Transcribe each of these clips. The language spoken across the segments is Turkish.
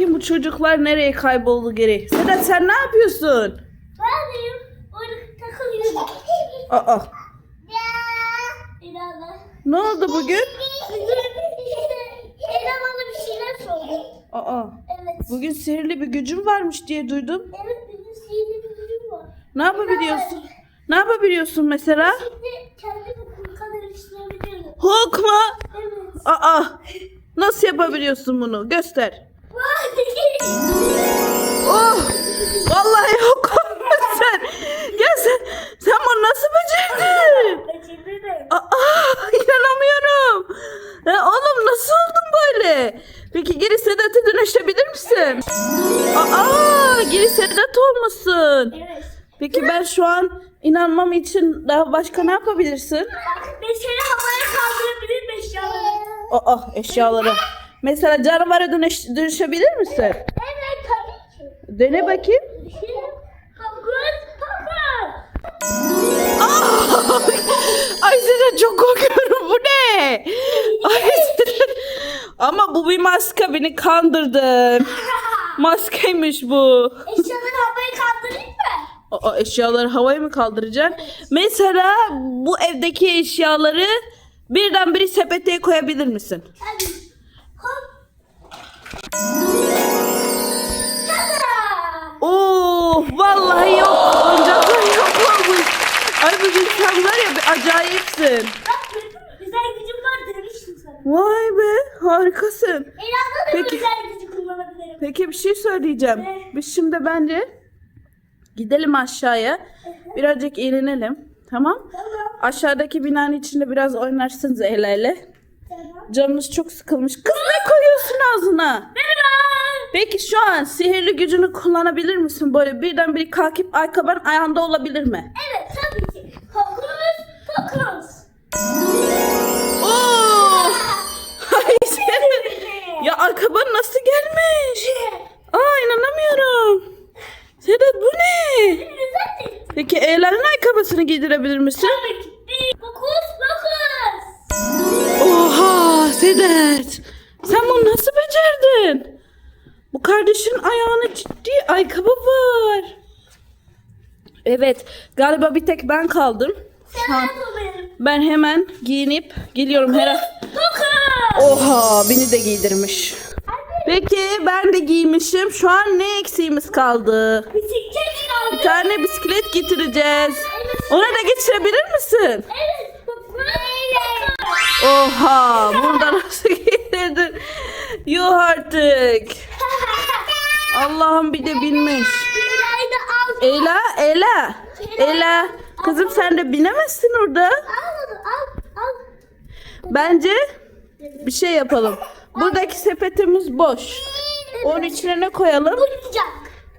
bakayım bu çocuklar nereye kayboldu geri. Sedat sen ne yapıyorsun? Buradayım. Orada takılıyorum. Aa, İnanma. ne oldu bugün? Ela bana bir şeyler sordu. Aa, Evet. bugün sihirli bir gücün varmış diye duydum. Evet bizim sihirli bir gücüm var. Ne yapabiliyorsun? Ne yapabiliyorsun mesela? Şimdi kendimi kurkan eriştirebilirim. Hook mu? Evet. Aa, nasıl yapabiliyorsun bunu? Göster. Oh, vallahi yok sen. Ya sen, sen bunu nasıl becerdin? Beceririm. Aa, inanamıyorum. Ya oğlum nasıl oldun böyle? Peki geri Sedat'a dönüşebilir misin? Aa, geri Sedat olmasın. Evet. Peki ben şu an inanmam için daha başka ne yapabilirsin? Mesela havaya kaldırabilir eşyaları. Aa, eşyaları. Mesela canavara dönüş, dönüşebilir misin? Evet tabii ki. Dene bakayım. Pokus. Ay Sedat çok korkuyorum. Bu ne? Ay. Ama bu bir maske beni kandırdın. Maskeymiş bu. Eşyaları havaya kaldırayım mı? Aa, eşyaları havaya mı kaldıracaksın? Mesela bu evdeki eşyaları birden biri sepete koyabilir misin? Hadi. Oo, vallahi yok. Oyuncaklar yok olmuş. Ay bugün sen var ya bir acayipsin. Bak gördün mü? Özel gücüm var demiştim sana. Vay be harikasın. Ela'da da Peki. özel gücü kullanabilirim. Peki bir şey söyleyeceğim. Biz şimdi bence gidelim aşağıya. Birazcık eğlenelim. Tamam? Tamam. Aşağıdaki binanın içinde biraz oynarsınız el ele. Tamam. Canınız çok sıkılmış. Kız ne koyuyorsun ağzına? Merhaba. Peki şu an sihirli gücünü kullanabilir misin? Böyle birden bir kalkıp ayakkabın ayağında olabilir mi? Evet tabii ki. Hokus pokus. Oo! Ya ayakkabın nasıl gelmiş? Aa inanamıyorum. Sedat bu ne? Peki Eğlen'in ayakkabısını giydirebilir misin? Tabii ki. Hokus pokus. Oha Sedat. Sen bunu nasıl becerdin? Bu kardeşin ayağına ciddi ayakkabı var. Evet galiba bir tek ben kaldım. Şu an ben hemen giyinip geliyorum her. Oha beni de giydirmiş. Peki ben de giymişim. Şu an ne eksiğimiz kaldı? Bisiklet Bir kaldı. tane bisiklet getireceğiz. Ona da getirebilir misin? Evet. Oha burada nasıl getirdin? Yuh artık. Allah'ım bir de binmiş. Ela, Ela. Ela. Kızım sen de binemezsin orada. Bence bir şey yapalım. Buradaki sepetimiz boş. Onun içine ne koyalım?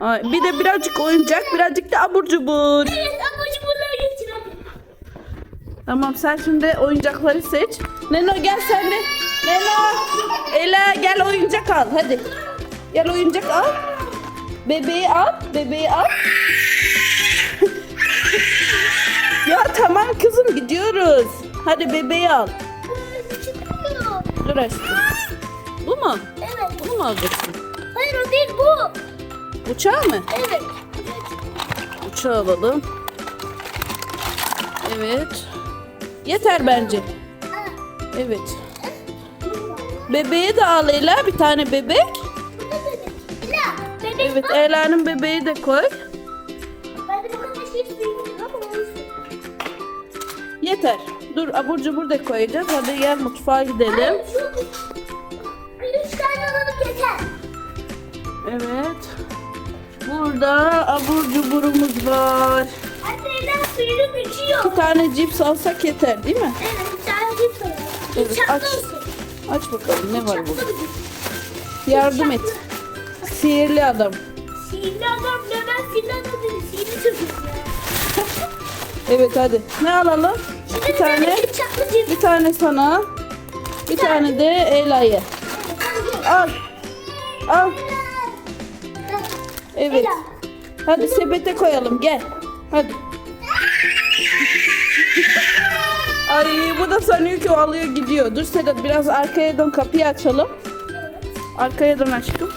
Ay, bir de birazcık oyuncak, birazcık da abur cubur. Evet bunları getirelim. Tamam sen şimdi oyuncakları seç. Neno gel sen de. Neno. Ela gel oyuncak al hadi. Gel oyuncak al. Bebeği al. Bebeği al. ya tamam kızım gidiyoruz. Hadi bebeği al. Çıkıyor. Dur aşkım. Bu mu? Evet. Bunu mu alacaksın? Hayır o değil bu. Uçağı mı? Evet. Uçağı alalım. Evet. Yeter bence. Evet. Bebeği de al Ela. Bir tane bebek. Evet. Ela'nın bebeği de koy. Ben de bu kadar şey olsun. Yeter. Dur abur cubur da koyacağız. Hadi gel mutfağa gidelim. Hayır, şu- Bir üç tane alalım yeter. Evet. Burada abur cuburumuz var. Anne Ela suyunu döküyor. Bir tane cips alsak yeter değil mi? Evet bir tane cips alalım. Evet, Bıçaklı aç. olsun. Aç bakalım ne var burada. Yardım et. Sihirli adam. Sihirli adam ne ben sihirli adam dedim. Sihirli çocuk ya. Evet hadi. Ne alalım? Şimdi Bir tane. Bıçaklı. Bir tane sana. Bir tane de Ela'ya. Al. Al. Evet. Ela. Hadi sepete koyalım gel. Hadi. Ay bu da sanıyor ki o alıyor gidiyor. Dur Sedat biraz arkaya dön kapıyı açalım. Arkaya dön aşkım.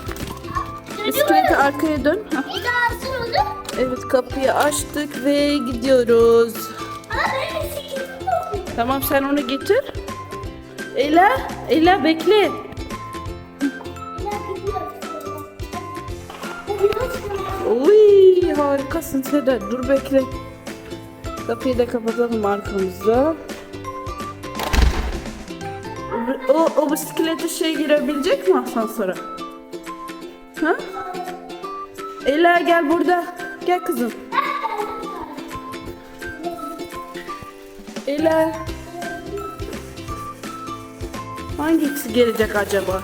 Bisikleti arkaya dön. Hah. Bir daha alsın onu. Evet kapıyı açtık ve gidiyoruz. Aa benim bisikletim yok. Tamam sen onu getir. Ela, Ela bekle. Biraz. Uy harikasın Seda. Dur bekle. Kapıyı da kapatalım arkamızda. O, o bisiklete şey girebilecek mi asansöre? Ha? Ela gel burada. Gel kızım. Ela. Hangisi gelecek acaba?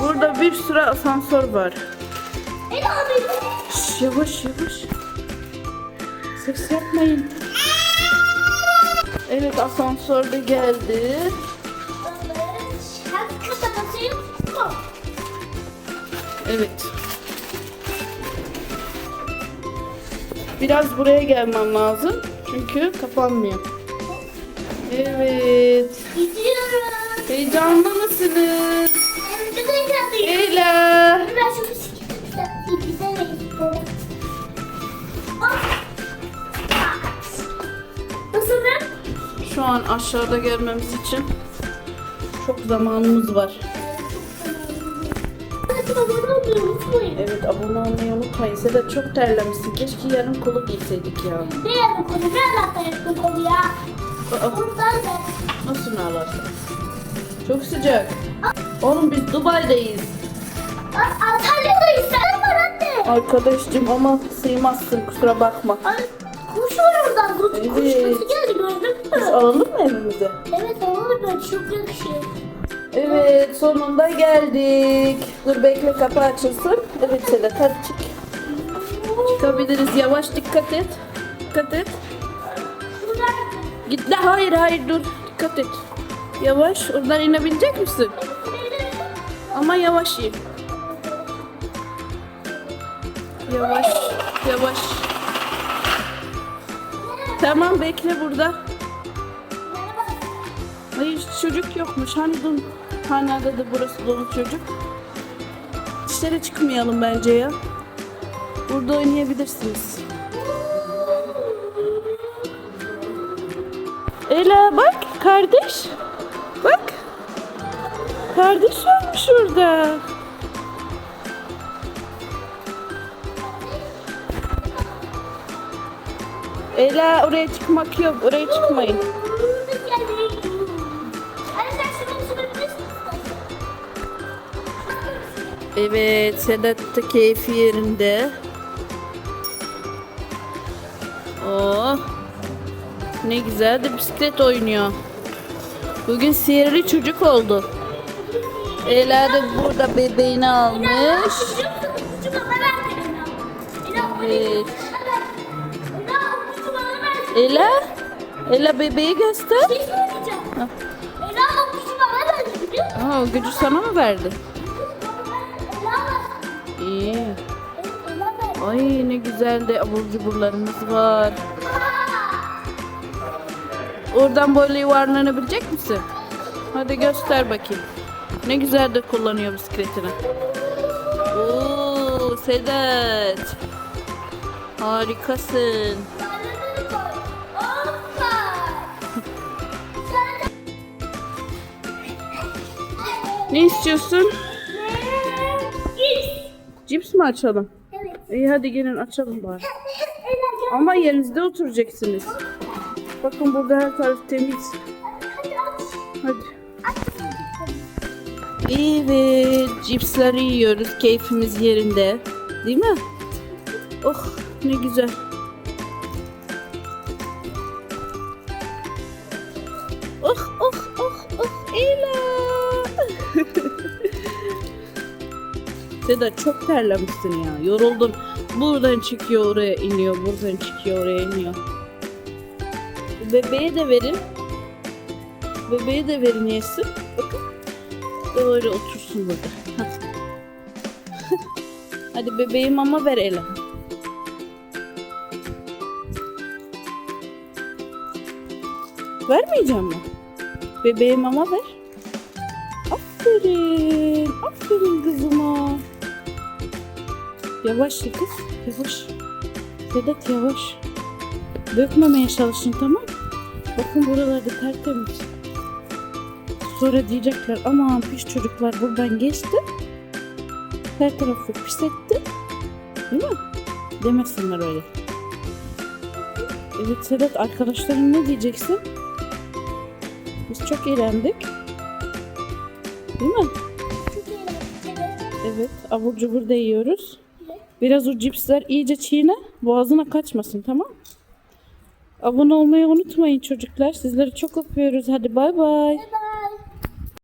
Burada bir sürü asansör var. Şş, yavaş yavaş. Ses yapmayın. Evet asansör de geldi. Evet. Biraz buraya gelmem lazım. Çünkü kapanmıyor. Evet. Gidiyoruz. Heyecanlı mısınız? Hem de heyecanlıyım. Ela. Ben şu ben? An aşağıda gelmemiz için çok zamanımız var. Abone olmayı unutmayın. Evet abone olmayı unutmayın. Seda çok terlemişsin. Keşke yarın kolu giyseydik ya. Ne yapın konu? Ben hatta yaptım konu ya. Aa, da. nasıl ağlarsın? Çok sıcak. Oğlum biz Dubai'deyiz. Antalya'dayız. Sen var anne. Arkadaşcım ama sığmazsın kusura bakma. Ay, kuş var oradan. Kuş, kuş Evet. nasıl geldi gördün Biz mü? alalım mı evimize? Evet alalım ben çok yakışıyor. Evet sonunda geldik. Dur bekle kapı açılsın. Evet Sedat hadi çık. Çıkabiliriz. Yavaş dikkat et. Dikkat et. Git hayır hayır dur. Dikkat et. Yavaş. Oradan inebilecek misin? Ama yavaş in. Yavaş. Yavaş. Tamam bekle burada. Hayır çocuk yokmuş. Hani dün hani dedi burası dolu çocuk. Dışarı çıkmayalım bence ya. Burada oynayabilirsiniz. Ela bak kardeş. Bak. Kardeş varmış orada. Ela oraya çıkmak yok. Oraya çıkmayın. Evet, Sedat da keyfi yerinde. Oh. Ne güzel de bisiklet oynuyor. Bugün sihirli çocuk oldu. Ela da burada bebeğini almış. Evet. Ela, Ela bebeği göster. Aa, o gücü sana mı verdi? İyi. Ay ne güzel de abur cuburlarımız var. Oradan böyle yuvarlanabilecek misin? Hadi göster bakayım. Ne güzel de kullanıyor bisikletini. Oo Sedat. Harikasın. Ne istiyorsun? Cips mi açalım? Evet. İyi hadi gelin açalım bari. Ama yerinizde oturacaksınız. Bakın burada her taraf temiz. Hadi. Evet, cipsleri yiyoruz. Keyfimiz yerinde. Değil mi? Oh, ne güzel. Seda çok terlemişsin ya. Yoruldun. Buradan çıkıyor oraya iniyor. Buradan çıkıyor oraya iniyor. Bebeğe de verin. Bebeğe de verin yesin. Bakın. Böyle otursun burada. Hadi. Bebeğe mama ver Ela. Vermeyeceğim mi? Bebeğe mama ver. Aferin. Aferin kızım. Yavaş kız. Yavaş. Sedat yavaş. Dökmemeye çalışın tamam. Bakın buralarda tertemiz. Sonra diyecekler aman pis çocuklar buradan geçti. Her tarafı pis etti. Değil mi? Demesinler öyle. Evet Sedat arkadaşların ne diyeceksin? Biz çok eğlendik. Değil mi? Evet abur cubur da yiyoruz. Biraz o cipsler iyice çiğne. Boğazına kaçmasın tamam Abone olmayı unutmayın çocuklar. Sizleri çok öpüyoruz. Hadi bay bay.